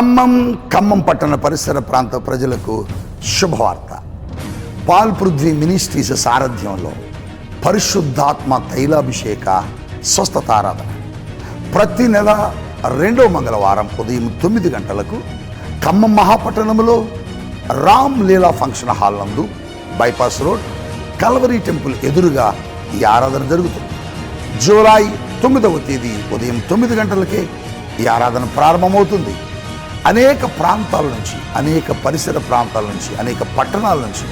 ఖమ్మం ఖమ్మం పట్టణ పరిసర ప్రాంత ప్రజలకు శుభవార్త. పాల్ పృథ్వీ మినిస్ట్రీస్ సారథ్యంలో పరిశుద్ధాత్మ తైలాభిషేక స్వస్థతారాధన. ప్రతి నెల రెండో మంగళవారం ఉదయం తొమ్మిది గంటలకు ఖమ్మం మహాపట్టణంలో రామ్ లీలా ఫంక్షన్ హాల్ నందు బైపాస్ రోడ్ కల్వరీ టెంపుల్ ఎదురుగా ఈ ఆరాధన జరుగుతుంది. జూలై తొమ్మిదవ తేదీ ఉదయం తొమ్మిది గంటలకే ఈ ఆరాధన ప్రారంభమవుతుంది. అనేక ప్రాంతాల నుంచి అనేక పరిసర ప్రాంతాల నుంచి అనేక పట్టణాల నుంచి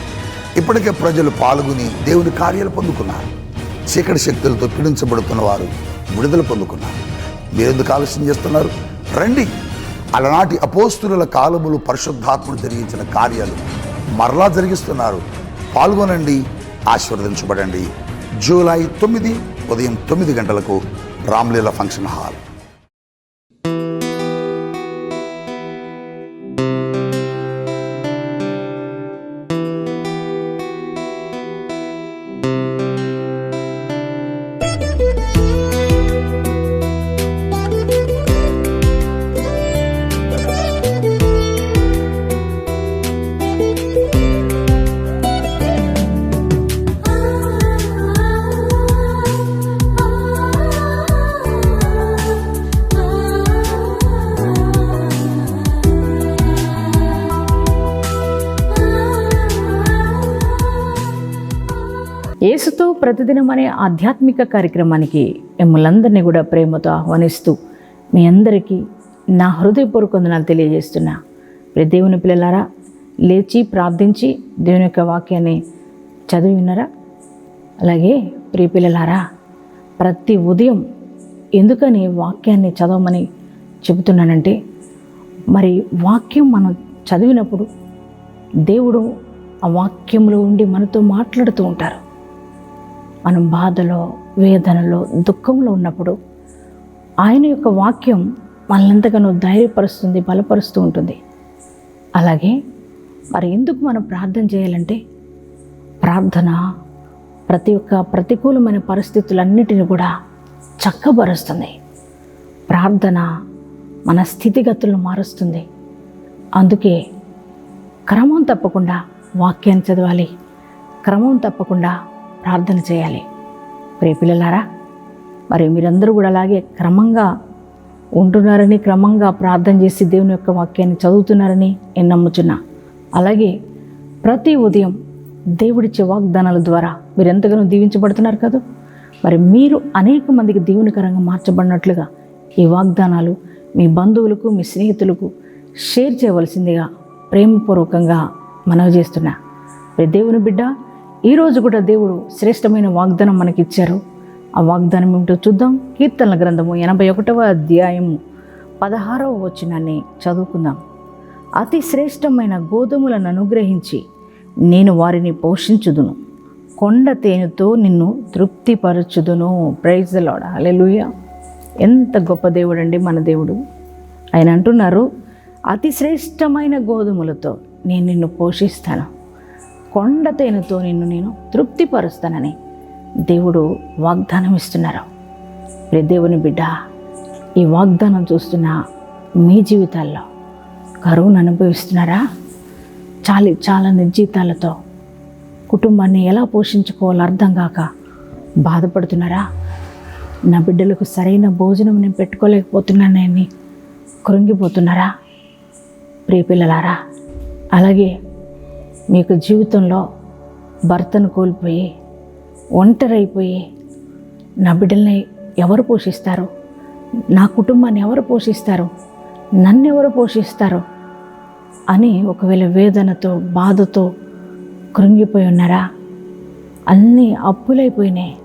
ఇప్పటికే ప్రజలు పాల్గొని దేవుని కార్యాలు పొందుకున్నారు. చీకటి శక్తులతో పీడించబడుతున్న వారు విడుదల పొందుకున్నారు. మీరెందుకు ఆలస్యం చేస్తున్నారు? రండి. అలనాటి అపోస్తుల కాలములు పరిశుద్ధాత్ముడు జరిగించిన కార్యాలు మరలా జరిగిస్తున్నారు. పాల్గొనండి ఆశీర్వదించబడండి. జూలై తొమ్మిది ఉదయం తొమ్మిది గంటలకు రామ్లీలా ఫంక్షన్ హాల్. యేసుతో ప్రతిదినం అనే ఆధ్యాత్మిక కార్యక్రమానికి మిమ్మల్ందరినీ కూడా ప్రేమతో ఆహ్వానిస్తూ మీ అందరికీ నా హృదయపూర్వక వందనాలు తెలియజేస్తున్నా. ప్రతి దేవుని పిల్లలారా లేచి ప్రార్థించి దేవుని యొక్క వాక్యాన్ని చదివి విన్నారా అలాగే ప్రియ పిల్లలారా ప్రతి ఉదయం ఎందుకని వాక్యాన్ని చదవమని చెబుతున్నానంటే మరి వాక్యం మనం చదివినప్పుడు దేవుడు ఆ వాక్యంలో ఉండి మనతో మాట్లాడుతూ ఉంటారు. మనం బాధలో వేదనలో దుఃఖంలో ఉన్నప్పుడు ఆయన యొక్క వాక్యం మనల్ని ధైర్యపరుస్తుంది బలపరుస్తూ ఉంటుంది. అలాగే మరి ఎందుకు మనం ప్రార్థన చేయాలంటే ప్రార్థన ప్రతి ఒక్క ప్రతికూలమైన పరిస్థితులన్నిటిని కూడా చక్కబరుస్తుంది. ప్రార్థన మన స్థితిగతులను మారుస్తుంది. అందుకే క్రమం తప్పకుండా వాక్యాన్ని చదవాలి. క్రమం తప్పకుండా ప్రార్థన చేయాలి. ప్రియపిల్లలారా మరి మీరందరూ కూడా అలాగే క్రమంగా ఉంటున్నారని క్రమంగా ప్రార్థన చేసి దేవుని యొక్క వాక్యాన్ని చదువుతున్నారని నేను నమ్ముచున్నా అలాగే ప్రతి ఉదయం దేవుడిచ్చే వాగ్దానాల ద్వారా మీరు ఎంతగానో దీవించబడుతున్నారు కదా? మరి మీరు అనేక మందికి దీవునికరంగా మార్చబడినట్లుగా ఈ వాగ్దానాలు మీ బంధువులకు మీ స్నేహితులకు షేర్ చేయవలసిందిగా ప్రేమపూర్వకంగా మనవి చేస్తున్నా. దేవుని బిడ్డ ఈరోజు కూడా దేవుడు శ్రేష్టమైన వాగ్దానం మనకిచ్చారు. ఆ వాగ్దానం ఏమిటో చూద్దాం. కీర్తనల గ్రంథము ఎనభై ఒకటవ అధ్యాయము పదహారవ వచనాన్ని చదువుకుందాం. అతి శ్రేష్టమైన గోధుమలను అనుగ్రహించి నేను వారిని పోషించుదును. కొండ తేనెతో నిన్ను తృప్తిపరచుదును. ప్రైజ్ లాడ్ హల్లెలూయా ఎంత గొప్ప దేవుడు అండి మన దేవుడు. ఆయన అంటున్నారు అతి శ్రేష్టమైన గోధుమలతో నేను నిన్ను పోషిస్తాను. కొండ తేనెతో నిన్ను నేను తృప్తిపరుస్తానని దేవుడు వాగ్దానం ఇస్తున్నారు. ప్రే దేవుని బిడ్డ ఈ వాగ్దానం చూస్తున్న మీ జీవితాల్లో కరువును అనుభవిస్తున్నారా? చాలి చాలా నిర్జీతాలతో కుటుంబాన్ని ఎలా పోషించుకోవాలో అర్థం కాక బాధపడుతున్నారా? నా బిడ్డలకు సరైన భోజనం నేను పెట్టుకోలేకపోతున్నానని కృంగిపోతున్నారా? ప్రియపిల్లలారా అలాగే మీకు జీవితంలో భర్తను కోల్పోయి ఒంటరైపోయి నా బిడ్డల్ని ఎవరు పోషిస్తారు? నా కుటుంబాన్ని ఎవరు పోషిస్తారు? నన్ను ఎవరు పోషిస్తారు? అని ఒకవేళ వేదనతో బాధతో కృంగిపోయి ఉన్నారా? అన్నీ అప్పులైపోయినాయి.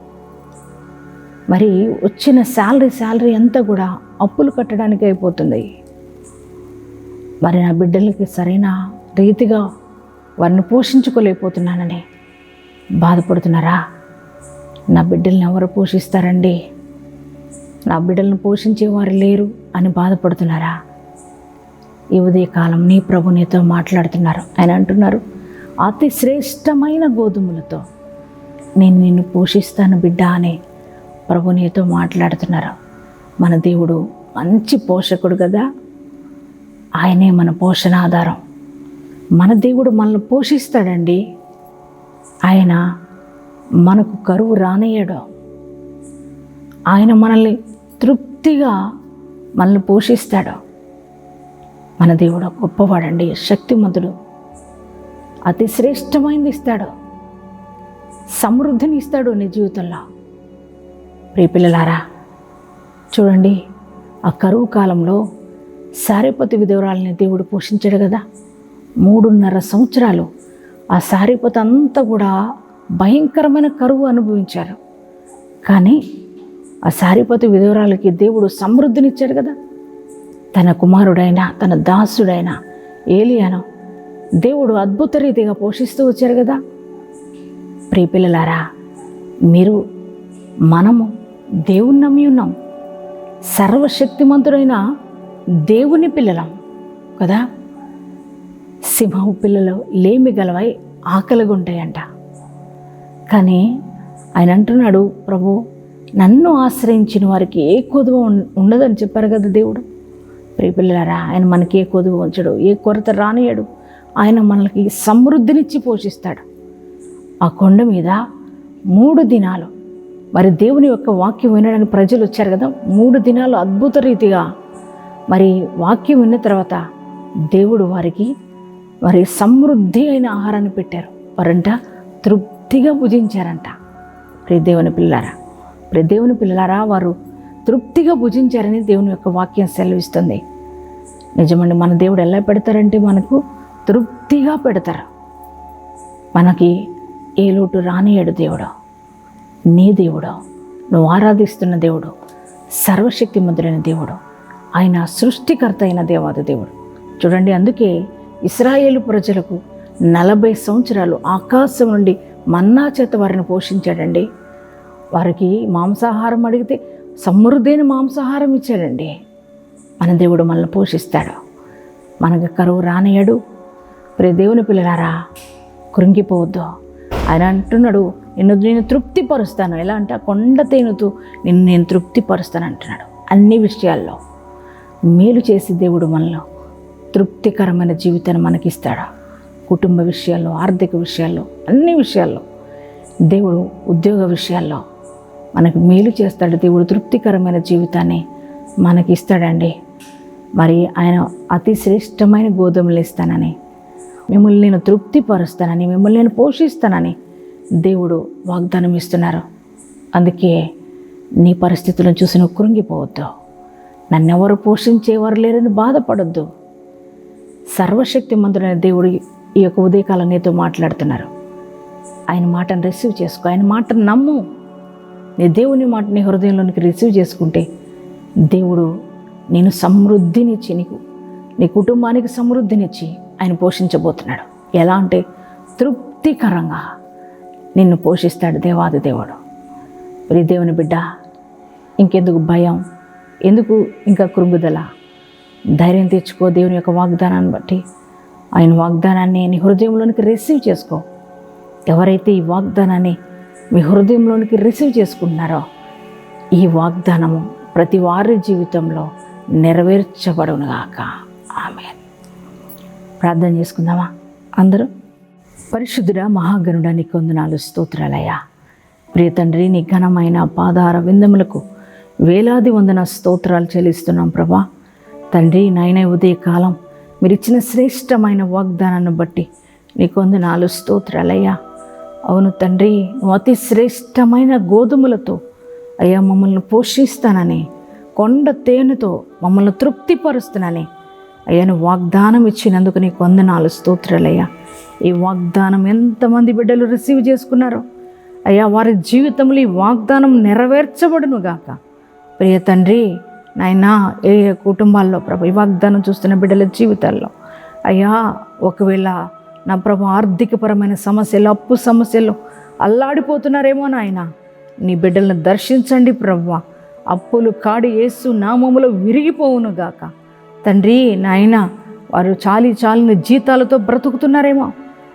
మరి వచ్చిన శాలరీ శాలరీ అంతా కూడా అప్పులు కట్టడానికి అయిపోతుంది. మరి నా బిడ్డలకి సరైన రీతిగా వారిని పోషించుకోలేకపోతున్నానని బాధపడుతున్నారా? నా బిడ్డల్ని ఎవరు పోషిస్తారండి? నా బిడ్డలను పోషించేవారు లేరు అని బాధపడుతున్నారా? ఈ ఉదయకాలం నీ ప్రభు నీతో మాట్లాడుతున్నారు. ఆయన అంటున్నారు అతి శ్రేష్టమైన గోధుమలతో నేను నిన్ను పోషిస్తాను బిడ్డ అని ప్రభు నీతో మాట్లాడుతున్నారు. మన దేవుడు మంచి పోషకుడు కదా. ఆయనే మన పోషణ ఆధారం మన దేవుడు మనల్ని పోషిస్తాడండి. ఆయన మనకు కరువు రానియడు ఆయన మనల్ని తృప్తిగా మనల్ని పోషిస్తాడు. మన దేవుడు గొప్పవాడండి. శక్తిమంతుడు. అతి శ్రేష్టమైనది ఇస్తాడు. సమృద్ధిని ఇస్తాడు నీ జీవితంలో. ప్రియపిల్లలారా చూడండి ఆ కరువు కాలంలో సారేపతి విధవరాలని దేవుడు పోషించాడు కదా. మూడున్నర సంవత్సరాలు ఆ సారేపతి అంతా కూడా భయంకరమైన కరువు అనుభవించారు. కానీ ఆ సారిపతి విధవరాలకి దేవుడు సమృద్ధినిచ్చాడు కదా. తన కుమారుడైన తన దాసుడైన ఏలియాను దేవుడు అద్భుత రీతిగా పోషిస్తూ వచ్చారు కదా. ప్రియపిల్లలారా మీరు మనము దేవుని నమ్మి ఉన్నాం. సర్వశక్తిమంతుడైన దేవుని పిల్లలం కదా. సింహం పిల్లలు లేమి గలవై ఆకలిగా ఉంటాయంట కానీ ఆయన అంటున్నాడు ప్రభు నన్ను ఆశ్రయించిన వారికి ఏ కొదువ ఉండదని చెప్పారు కదా దేవుడు. ప్రియపిల్లలారా ఆయన మనకి ఏ కొదువ ఉంచడు ఏ కొరత రానియడు. ఆయన మనకి సమృద్ధినిచ్చి పోషిస్తాడు. ఆ కొండ మీద మూడు దినాలు మరి దేవుని యొక్క వాక్యం వినడానికి ప్రజలు వచ్చారు కదా. మూడు దినాలు అద్భుత రీతిగా మరి వాక్యం విన్న తర్వాత దేవుడు వారికి మరి సమృద్ధి అయిన ఆహారాన్ని పెట్టారు. వారంట తృప్తిగా భుజించారంట. ప్రే దేవుని పిల్లారా ప్రే దేవుని పిల్లలారా వారు తృప్తిగా భుజించారని దేవుని యొక్క వాక్యం సెలవిస్తుంది. నిజమండి మన దేవుడు ఎలా పెడతారంటే మనకు తృప్తిగా పెడతారు. మనకి ఏ లోటు రానియడు దేవుడు. నీ దేవుడు నువ్వు ఆరాధిస్తున్న దేవుడు సర్వశక్తిమంతుడైన దేవుడు ఆయన సృష్టికర్త అయిన దేవాది దేవుడు. చూడండి అందుకే ఇస్రాయేలు ప్రజలకు నలభై సంవత్సరాలు ఆకాశం నుండి మన్నా చేత వారిని పోషించాడండి. వారికి మాంసాహారం అడిగితే సమృద్ధైన మాంసాహారం ఇచ్చాడండి. మన దేవుడు మనల్ని పోషిస్తాడు. మనకు కరువు రానియడు. ప్రే దేవుని పిల్లలారా కృంగిపోవద్దు. ఆయన అంటున్నాడు నిన్ను నేను తృప్తిపరుస్తాను. ఎలా అంటే ఆ కొండ తేనుతూ నిన్ను నేను తృప్తిపరుస్తాను అంటున్నాడు. అన్ని విషయాల్లో మేలు చేసి దేవుడు మనలో. తృప్తికరమైన జీవితాన్ని మనకిస్తాడా? కుటుంబ విషయాల్లో ఆర్థిక విషయాల్లో అన్ని విషయాల్లో. దేవుడు ఉద్యోగ విషయాల్లో మనకు మేలు చేస్తాడు. దేవుడు తృప్తికరమైన జీవితాన్ని మనకి ఇస్తాడండి మరి ఆయన అతి శ్రేష్టమైన గోధుమలు ఇస్తానని మిమ్మల్ని నేను తృప్తిపరుస్తానని మిమ్మల్ని నేను పోషిస్తానని దేవుడు వాగ్దానం ఇస్తున్నారు. అందుకే నీ పరిస్థితులను చూసి నువ్వు కృంగిపోవద్దు. నన్నెవరు పోషించేవారు లేరని బాధపడొద్దు. సర్వశక్తిమంతుడైన దేవుడు ఈ యొక్క ఉదయకాలం నీతో మాట్లాడుతున్నారు. ఆయన మాటను రిసీవ్ చేసుకో. ఆయన మాటను నమ్ము. నీ దేవుని మాట నీ హృదయంలోనికి రిసీవ్ చేసుకుంటే దేవుడు నేను సమృద్ధినిచ్చి నీకు నీ కుటుంబానికి సమృద్ధినిచ్చి ఆయన పోషించబోతున్నాడు. ఎలా అంటే తృప్తికరంగా నిన్ను పోషిస్తాడు దేవాది దేవుడు. ప్రియ దేవుని బిడ్డ ఇంకెందుకు భయం? ఎందుకు ఇంకా కృంగుదల? ధైర్యం తెచ్చుకో దేవుని యొక్క వాగ్దానాన్ని బట్టి. ఆయన వాగ్దానాన్ని నీ హృదయంలోనికి రిసీవ్ చేసుకో. ఎవరైతే ఈ వాగ్దానాన్ని మీ హృదయంలోనికి రిసీవ్ చేసుకుంటున్నారో ఈ వాగ్దానము ప్రతి వారి జీవితంలో నెరవేర్చబడునుగాక. ఆమె ప్రార్థన చేసుకుందామా? అందరూ? పరిశుద్ధుడ మహాగణుడ నీ కొందనాలు స్తోత్రాలయ్యా. ప్రియ తండ్రి నీ ఘనమైన పాదార విందములకు వేలాది వందన స్తోత్రాలు చెల్లిస్తున్నాం ప్రభా. తండ్రి నాయన ఉదయకాలం మీరు ఇచ్చిన శ్రేష్టమైన వాగ్దానాన్ని బట్టి నీ కొందనాలు స్తోత్రాలయ్యా. అవును తండ్రి నువ్వు అతి శ్రేష్టమైన గోధుమలతో అయ్యా మమ్మల్ని పోషిస్తానని కొండ తేనెతో మమ్మల్ని తృప్తిపరుస్తున్నానని అయ్యాను వాగ్దానం ఇచ్చినందుకు నీకు వందనాలు స్తోత్రాలయ్యా. ఈ వాగ్దానం ఎంతమంది బిడ్డలు రిసీవ్ చేసుకున్నారో అయ్యా వారి జీవితంలో ఈ వాగ్దానం నెరవేర్చబడును గాక ప్రియ తండ్రి నాయనా ఏ ఏ కుటుంబాల్లో ప్రభు ఈ వాగ్దానం చూస్తున్న బిడ్డల జీవితాల్లో అయ్యా ఒకవేళ నా ప్రభు ఆర్థికపరమైన సమస్యలు అప్పు సమస్యలు అల్లాడిపోతున్నారేమో నాయన నీ బిడ్డలను దర్శించండి ప్రభు. అప్పులు కాడి వేసు నామములో విరిగిపోవును గాక. తండ్రి నాయన వారు చాలి చాలిన జీతాలతో బ్రతుకుతున్నారేమో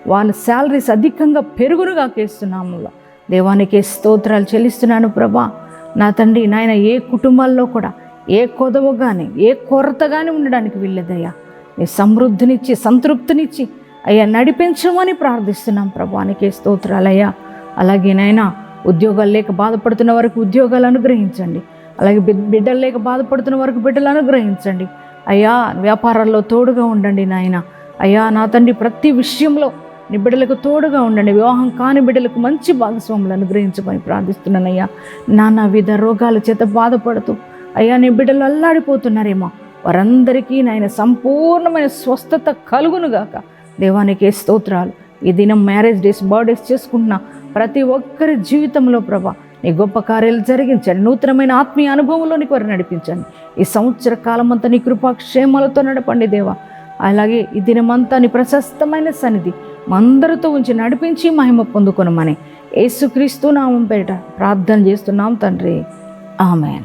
వాళ్ళ శాలరీస్ అధికంగా పెరుగును కేస్తున్నాములో దేవానికి స్తోత్రాలు చెల్లిస్తున్నాను ప్రభా. నా తండ్రి నాయన ఏ కుటుంబాల్లో కూడా ఏ కొదవ కానీ ఏ కొరత కానీ ఉండడానికి వీళ్ళదయ్యా నీ సమృద్ధినిచ్చి సంతృప్తినిచ్చి అయ్యా నడిపించమని ప్రార్థిస్తున్నాం ప్రభానికి స్తోత్రాలయ్యా. అలాగే నాయనా ఉద్యోగాలు లేక బాధపడుతున్న వరకు ఉద్యోగాలు అనుగ్రహించండి. అలాగే బిడ్డలు లేక బాధపడుతున్న వరకు బిడ్డలు అనుగ్రహించండి. అయ్యా వ్యాపారాల్లో తోడుగా ఉండండి నాయన. అయ్యా నా తండ్రి ప్రతి విషయంలో నీ బిడ్డలకు తోడుగా ఉండండి. వివాహం కాని బిడ్డలకు మంచి భాగస్వాములు అనుగ్రహించమని ప్రార్థిస్తున్నానయ్యా. నానా విధ రోగాల చేత బాధపడుతూ అయ్యా నీ బిడ్డలు అల్లాడిపోతున్నారేమో. వారందరికీ నాయన సంపూర్ణమైన స్వస్థత కలుగునుగాక దేవానికి స్తోత్రాలు. ఈ దినం మ్యారేజ్ డేస్ బర్త్డేస్ చేసుకుంటున్న ప్రతి ఒక్కరి జీవితంలో ప్రభా నీ గొప్ప కార్యాలు జరిగించండి. నూతనమైన ఆత్మీయ అనుభవంలోనికి వారు నడిపించండి. ఈ సంవత్సర కాలం అంతా నీ కృపాక్షేమాలతో నడపండి దేవా. అలాగే ఈ దినమంతా నీ ప్రశస్తమైన సన్నిధి అందరితో ఉంచి నడిపించి మహిమ పొందుకొనమని యేసుక్రీస్తు నామం పేట ప్రార్థన చేస్తున్నాం తండ్రి. ఆమెన్.